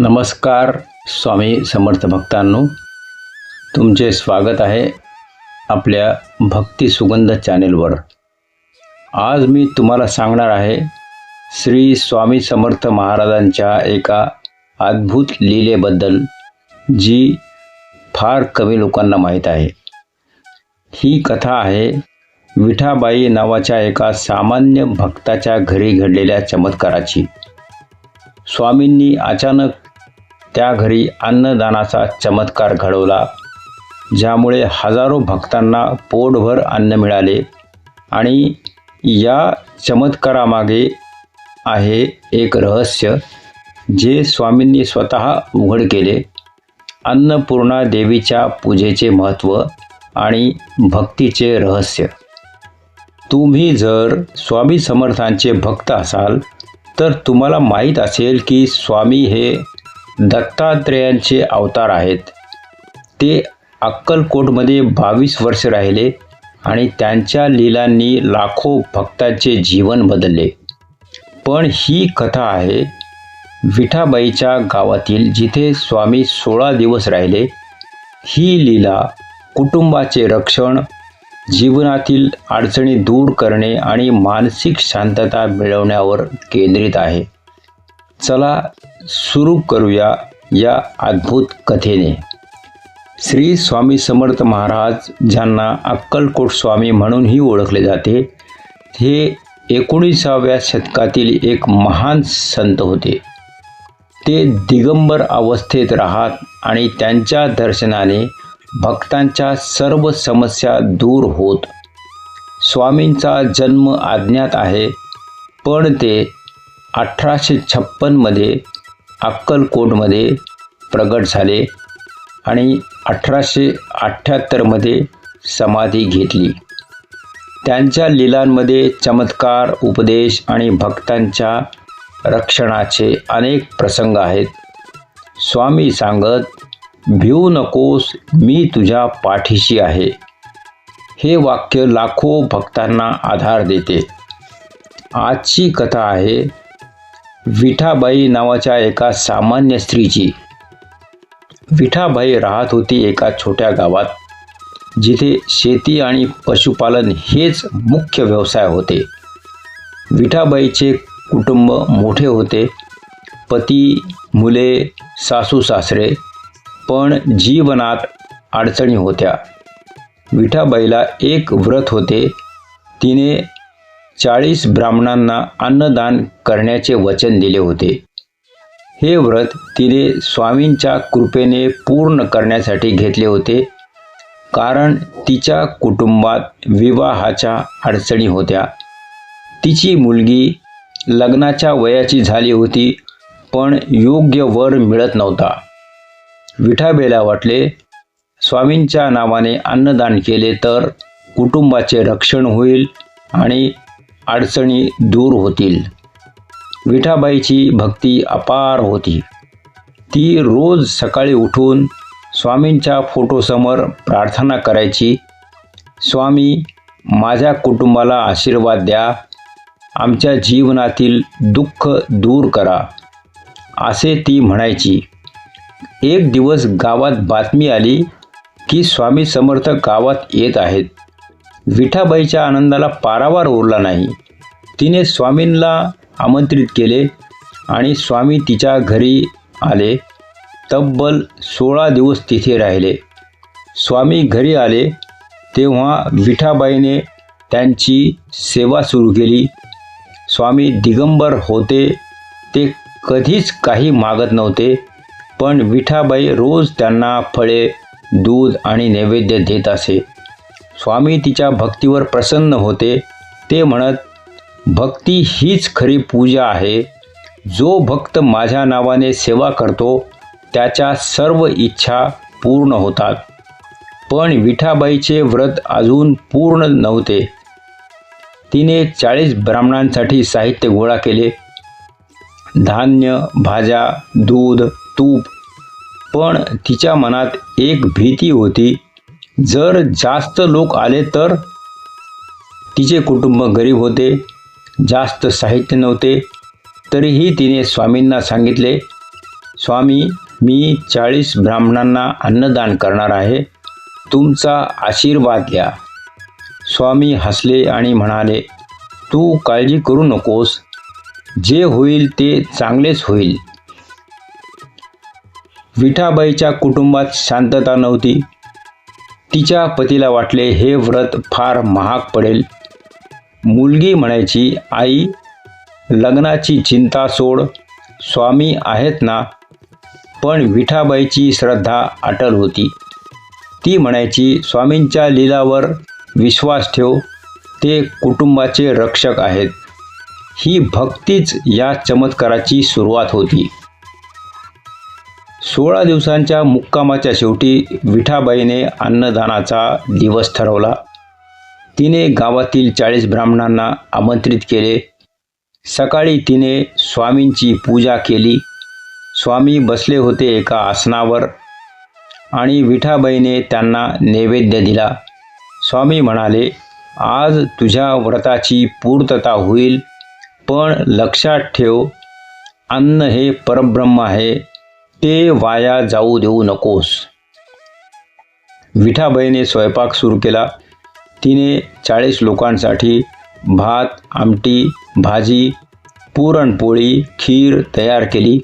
नमस्कार स्वामी समर्थ भक्तांनो. तुमचे स्वागत आहे आपल्या भक्ती सुगंध चॅनेलवर. आज मी तुम्हाला सांगणार आहे श्री स्वामी समर्थ महाराजांच्या एका अद्भुत लीलेबद्दल जी फार कमी लोकांना माहीत आहे. ही कथा आहे विठाबाई नावाच्या एका सामान्य भक्ताच्या घरी घडलेल्या चमत्काराची. स्वामींनी अचानक त्या घरी अन्नदानाचा चमत्कार घडवला ज्यामुळे हजारो भक्तांना पोटभर अन्न मिळाले आणि या चमत्कारामागे आहे एक रहस्य जे स्वामींनी स्वतः उघड केले. अन्नपूर्णा देवीच्या पूजेचे महत्त्व आणि भक्तीचे रहस्य. तुम्ही जर स्वामी समर्थांचे भक्त असाल तर तुम्हाला माहीत असेल की स्वामी हे दत्तात्रेयांचे अवतार आहेत. ते अक्कलकोटमध्ये बावीस वर्ष राहिले आणि त्यांच्या लीलांनी लाखो भक्तांचे जीवन बदलले. पण ही कथा आहे विठाबाईच्या गावातील जिथे स्वामी सोळा दिवस राहिले. ही लीला कुटुंबाचे रक्षण जीवनातील अडचणी दूर करणे आणि मानसिक शांतता मिळवण्यावर केंद्रित आहे. चला सुरू करूया या अद्भुत कथेने. श्री स्वामी समर्थ महाराज ज्यांना अक्कलकोट स्वामी म्हणूनही ओळखले जाते हे एकोणीसाव्या शतकातील एक महान संत होते. ते दिगंबर अवस्थेत राहत आणि त्यांच्या दर्शनाने भक्तांच्या सर्व समस्या दूर होत. स्वामींचा जन्म अज्ञात आहे पण ते अठराशे छप्पनमध्ये अक्कलकोटमध्ये प्रगट झाले आणि अठराशे अठ्ठ्याहत्तरमध्ये समाधी घेतली. त्यांच्या लीलांमध्ये चमत्कार उपदेश आणि भक्तांच्या रक्षणाचे अनेक प्रसंग आहेत. स्वामी सांगत भिऊ नकोस मी तुझ्या पाठीशी आहे. हे वाक्य लाखो भक्तांना आधार देते. आजची कथा आहे विठाबाई नावाच्या एका सामान्य स्त्रीची. विठाबाई राहत होती एका छोट्या गावात जिथे शेती आणि पशुपालन हेच मुख्य व्यवसाय होते. विठाबाईचे कुटुंब मोठे होते. पती मुले सासू सासरे पण जीवनात अडचणी होत्या. विठाबाईला एक व्रत होते. तिने चाळीस ब्राह्मणांना अन्नदान करण्याचे वचन दिले होते. हे व्रत तिने स्वामींच्या कृपेने पूर्ण करण्यासाठी घेतले होते कारण तिच्या कुटुंबात विवाहाच्या अडचणी होत्या. तिची मुलगी लग्नाच्या वयाची झाली होती पण योग्य वर मिळत नव्हता. विठाबेला वाटले स्वामींच्या नावाने अन्नदान केले तर कुटुंबाचे रक्षण होईल आणि अडचणी दूर होतील. विठाबाईची भक्ती अपार होती. ती रोज सकाळी उठून स्वामींच्या फोटोसमोर प्रार्थना करायची स्वामी माझ्या कुटुंबाला आशीर्वाद द्या. आमच्या जीवनातील दुःख दूर करा. असे ती म्हणायची. एक दिवस गावात बातमी आली की स्वामी समर्थ गावात येत आहेत. विठाबाईच्या आनंदाला पारावार उरला नाही. तिने स्वामींना आमंत्रित केले आणि स्वामी तिच्या घरी आले. तब्बल सोळा दिवस तिथे राहिले. स्वामी घरी आले तेव्हा विठाबाईने त्यांची सेवा सुरू केली. स्वामी दिगंबर होते ते कधीच काही मागत नव्हते पण विठाबाई रोज त्यांना फळे दूध आणि नैवेद्य देत असे. स्वामी तिच्या भक्तीवर प्रसन्न होते. ते म्हणत भक्ती हीच खरी पूजा आहे. जो भक्त माझ्या नावाने सेवा करतो त्याच्या सर्व इच्छा पूर्ण होतात. पण विठाबाईचे व्रत अजून पूर्ण नव्हते. तिने चाळीस ब्राह्मणांसाठी साहित्य गोळा केले. धान्य भाज्या दूध तूप. पण तिच्या मनात एक भीती होती. जर जास्त लोक आले तर तिचे कुटुंब गरीब होते जास्त साहित्य नव्हते तरीही तिने स्वामींना सांगितले स्वामी मी चाळीस ब्राह्मणांना अन्नदान करणार आहे तुमचा आशीर्वाद घ्या. स्वामी हसले आणि म्हणाले तू काळजी करू नकोस जे होईल ते चांगलेच होईल. विठाबाईच्या कुटुंबात शांतता नव्हती. तिच्या पतीला वाटले हे व्रत फार महाग पडेल. मुलगी म्हणायची आई लग्नाची चिंता सोड. स्वामी आहेत ना? पण विठाबाईची श्रद्धा अटल होती. ती म्हणायची स्वामींच्या लिलावर विश्वास ठेव. ते कुटुंबाचे रक्षक आहेत. ही भक्तीच या चमत्काराची सुरुवात होती. सोळा दिवसांच्या मुक्कामाच्या शेवटी विठाबाईने अन्नदानाचा दिवस ठरवला. तिने गावातील चाळीस ब्राह्मणांना आमंत्रित केले. सकाळी तिने स्वामींची पूजा केली. स्वामी बसले होते एका आसनावर आणि विठाबाईने त्यांना नैवेद्य दिला. स्वामी म्हणाले आज तुझ्या व्रताची पूर्तता होईल पण लक्षात ठेव अन्न हे परब्रह्म आहे. ते वाया जाऊ देऊ नकोस. विठाबाईने स्वयंपाक सुरू केला. तिने चाळीस लोकांसाठी भात आमटी भाजी पुरणपोळी खीर तयार केली.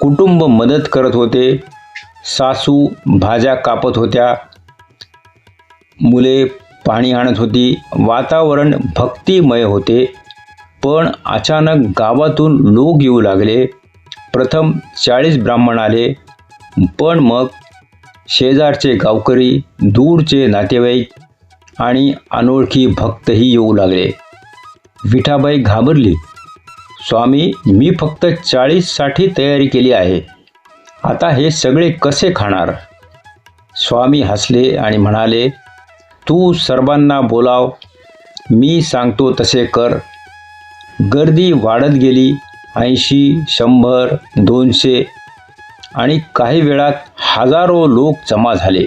कुटुंब मदत करत होते. सासू भाज्या कापत होत्या. मुले पाणी आणत होती. वातावरण भक्तिमय होते. पण अचानक गावातून लोक येऊ लागले. प्रथम चाळीस ब्राह्मण आले. पण मग शेजारचे गावकरी दूरचे नातेवाईक आणि अनोळखी भक्तही येऊ लागले. विठाबाई घाबरली. स्वामी मी फक्त चाळीससाठी तयारी केली आहे. आता हे सगळे कसे खाणार? स्वामी हसले आणि म्हणाले तू सर्वांना बोलाव. मी सांगतो तसे कर. गर्दी वाढत गेली. ऐंशी शंभर दोनशे आणि काही वेळात हजारो लोक जमा झाले.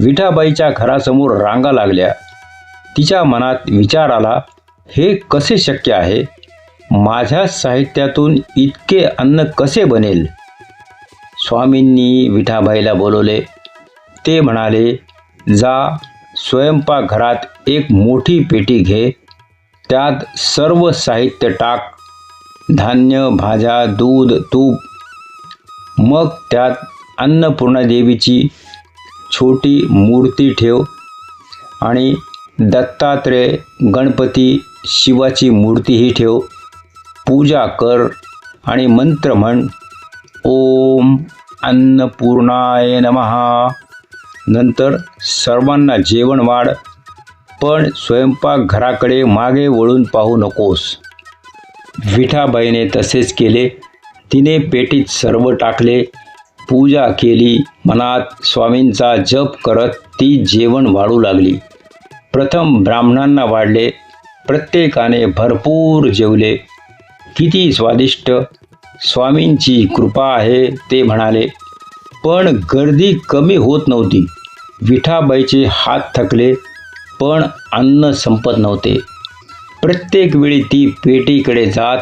विठाबाईच्या घरासमोर रांगा लागल्या. तिच्या मनात विचार आला हे कसे शक्य आहे? माझ्या साहित्यातून इतके अन्न कसे बनेल? स्वामींनी विठाबाईला बोलवले. ते म्हणाले जा स्वयंपाकघरात एक मोठी पेटी घे. त्यात सर्व साहित्य टाक धान्य भाज्या दूध तूप मग त्यात अन्नपूर्णा देवीची छोटी मूर्ती ठेव आणि दत्तात्रेय गणपती शिवाची मूर्तीही ठेव. पूजा कर आणि मंत्र म्हण ओम अन्नपूर्णाय नमहा नंतर सर्वांना जेवण वाढ पण स्वयंपाकघराकडे मागे वळून पाहू नकोस. विठाबाईने तसेच केले. तिने पेटीत सर्व टाकले. पूजा केली. मनात स्वामींचा जप करत ती जेवण वाढू लागली. प्रथम ब्राह्मणांना वाढले. प्रत्येकाने भरपूर जेवले. किती स्वादिष्ट. स्वामींची कृपा आहे ते म्हणाले. पण गर्दी कमी होत नव्हती. विठाबाईचे हात थकले. पण अन्न संपत नव्हते. प्रत्येक वेळी ती पेटीकडे जात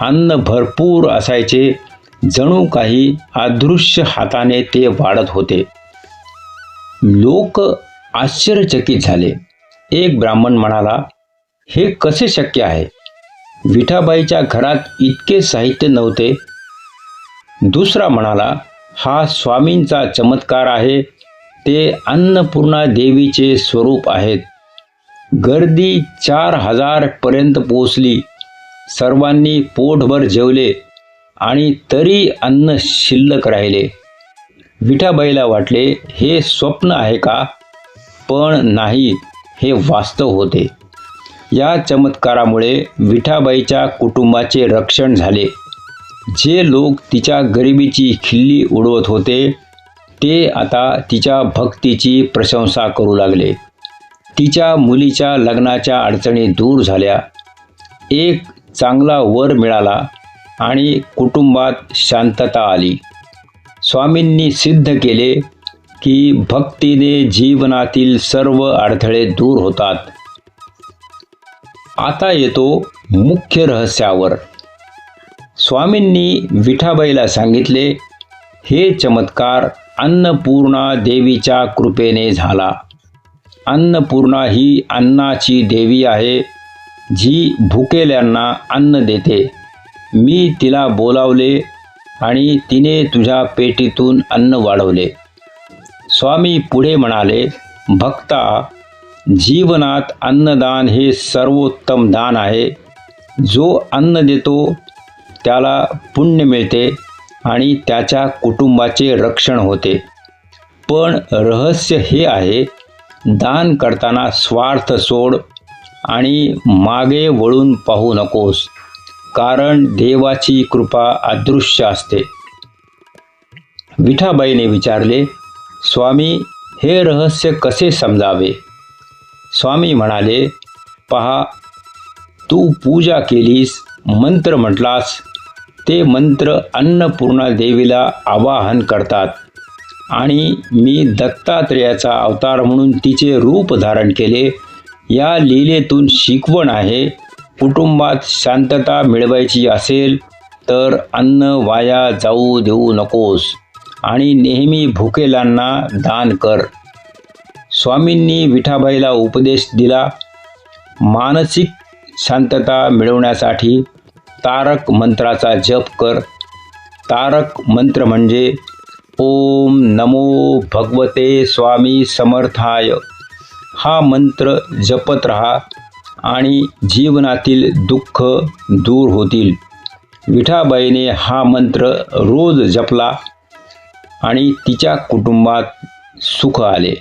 अन्न भरपूर असायचे. जणू काही अदृश्य हाताने ते वाढत होते. लोक आश्चर्यचकित झाले. एक ब्राह्मण म्हणाला हे कसे शक्य आहे? विठाबाईच्या घरात इतके साहित्य नव्हते. दुसरा म्हणाला हा स्वामींचा चमत्कार आहे. ते अन्नपूर्णा देवीचे स्वरूप आहेत. गर्दी चार हजार पर्यंत पोचली सर्वांनी पोटभर जेवले आणि तरी अन्न शिल्लक राहिले. विठाबाईला वाटले हे स्वप्न आहे का? पण नाही हे वास्तव होते. या चमत्कारामुळे विठाबाईच्या कुटुंबाचे रक्षण झाले. जे लोक तिच्या गरिबीची खिल्ली उडवत होते ते आता तिच्या भक्तीची प्रशंसा करू लागले. तिच्या मुलीच्या लग्नाच्या अडचणी दूर झाल्या. एक चांगला वर मिळाला आणि कुटुंबात शांतता आली. स्वामींनी सिद्ध केले की भक्तीने जीवनातील सर्व अडथळे दूर होतात. आता येतो मुख्य रहस्यावर. स्वामींनी विठाबाईला सांगितले हे चमत्कार अन्नपूर्णा देवीच्या कृपेने झाला. अन्नपूर्णा ही अन्नाची देवी आहे जी भुकेल्यांना अन्न देते. मी तिला बोलावले आणि तिने तुझ्या पेटीतून अन्न वाढवले. स्वामी पुढे म्हणाले भक्ता जीवनात अन्नदान हे सर्वोत्तम दान आहे. जो अन्न देतो त्याला पुण्य मिळते आणि त्याच्या कुटुंबाचे रक्षण होते. पण रहस्य हे आहे दान करताना स्वार्थ सोड आणि मागे वळून पाहू नकोस कारण देवाची कृपा अदृश्य असते. विठाबाईने विचारले स्वामी हे रहस्य कसे समजावे? स्वामी म्हणाले पहा तू पूजा केलीस मंत्र म्हटलास ते मंत्र अन्नपूर्णा देवीला आवाहन करतात. आणि मी दत्तात्रेयाचा अवतार म्हणून तिचे रूप धारण केले. या लीलेतून शिकवण आहे. कुटुंबात शांतता मिळवायची असेल तर अन्न वाया जाऊ देऊ नकोस आणि नेहमी भुकेलांना दान कर. स्वामींनी विठाबाईला उपदेश दिला. मानसिक शांतता मिळवण्यासाठी तारक मंत्राचा जप कर. तारक मंत्र म्हणजे ओम नमो भगवते स्वामी समर्थाय. हा मंत्र जपत रहा आणि जीवनातील दुःख दूर होतील. विठाबाईने हा मंत्र रोज जपला आणि तिच्या कुटुंबात सुख आले.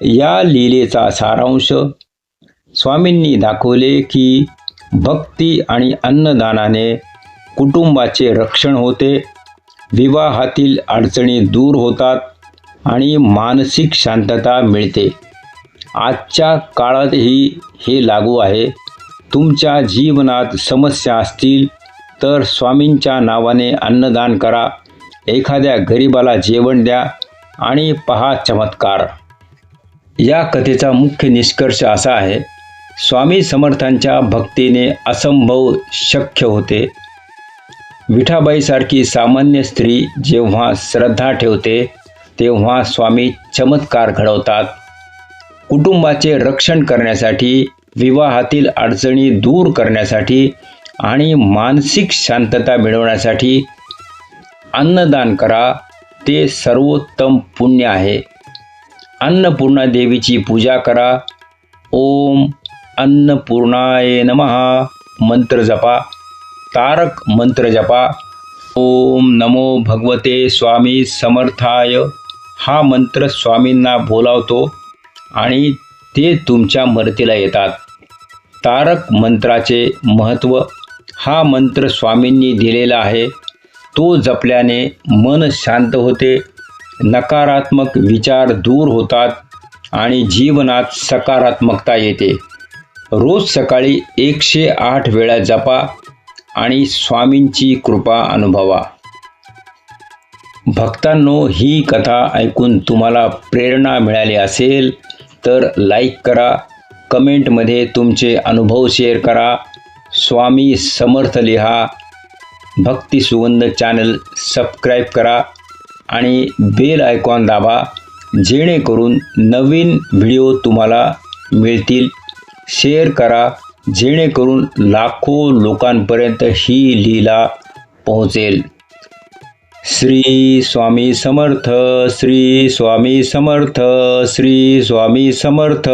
या लीलेचा सारांश स्वामींनी दाखवले की भक्ती आणि अन्नदानाने कुटुंबाचे रक्षण होते विवाहातील अडचणी दूर होतात आणि मानसिक शांतता मिळते. आजच्या काळातही हे लागू आहे. तुमच्या जीवनात समस्या असतील तर स्वामींच्या नावाने अन्नदान करा. एखाद्या गरीबाला जेवण द्या आणि पहा चमत्कार. या कथेचा मुख्य निष्कर्ष असा आहे स्वामी समर्थांच्या भक्तीने असंभव शक्य होते. विठाबाईसारखी सामान्य स्त्री जेव्हा श्रद्धा ठेवते तेव्हा स्वामी चमत्कार घडवतात. कुटुंबाचे रक्षण करण्यासाठी विवाहातील अडचणी दूर करण्यासाठी आणि मानसिक शांतता मिळवण्यासाठी अन्नदान करा ते सर्वोत्तम पुण्य आहे. अन्नपूर्णा देवीची पूजा करा. ओम अन्नपूर्णाय नमहा मंत्र जपा. तारक मंत्र जपा. ओम नमो भगवते स्वामी समर्थाय. हा मंत्र स्वामींना बोलावतो आणि ते तुमच्या मर्तीला येतात. तारक मंत्राचे महत्त्व हा मंत्र स्वामींनी दिलेला आहे. तो जपल्याने मन शांत होते नकारात्मक विचार दूर होतात आणि जीवनात सकारात्मकता येते. रोज सकाळी एकशे आठ वेळा जपा. आणि स्वामींची कृपा अनुभवा. भक्तांनो ही कथा ऐकून तुम्हाला प्रेरणा मिळाली असेल तर लाईक करा कमेंटमध्ये तुमचे अनुभव शेअर करा. स्वामी समर्थ लिहा. भक्ती सुगंध चॅनल सबस्क्राईब करा आणि बेल आयकॉन दाबा जेणेकरून नवीन व्हिडिओ तुम्हाला मिळतील. शेअर करा. जेणेकरून लाखो लोकांपर्यंत ही लीला पोहोचेल. श्री स्वामी समर्थ श्री स्वामी समर्थ श्री स्वामी समर्थ.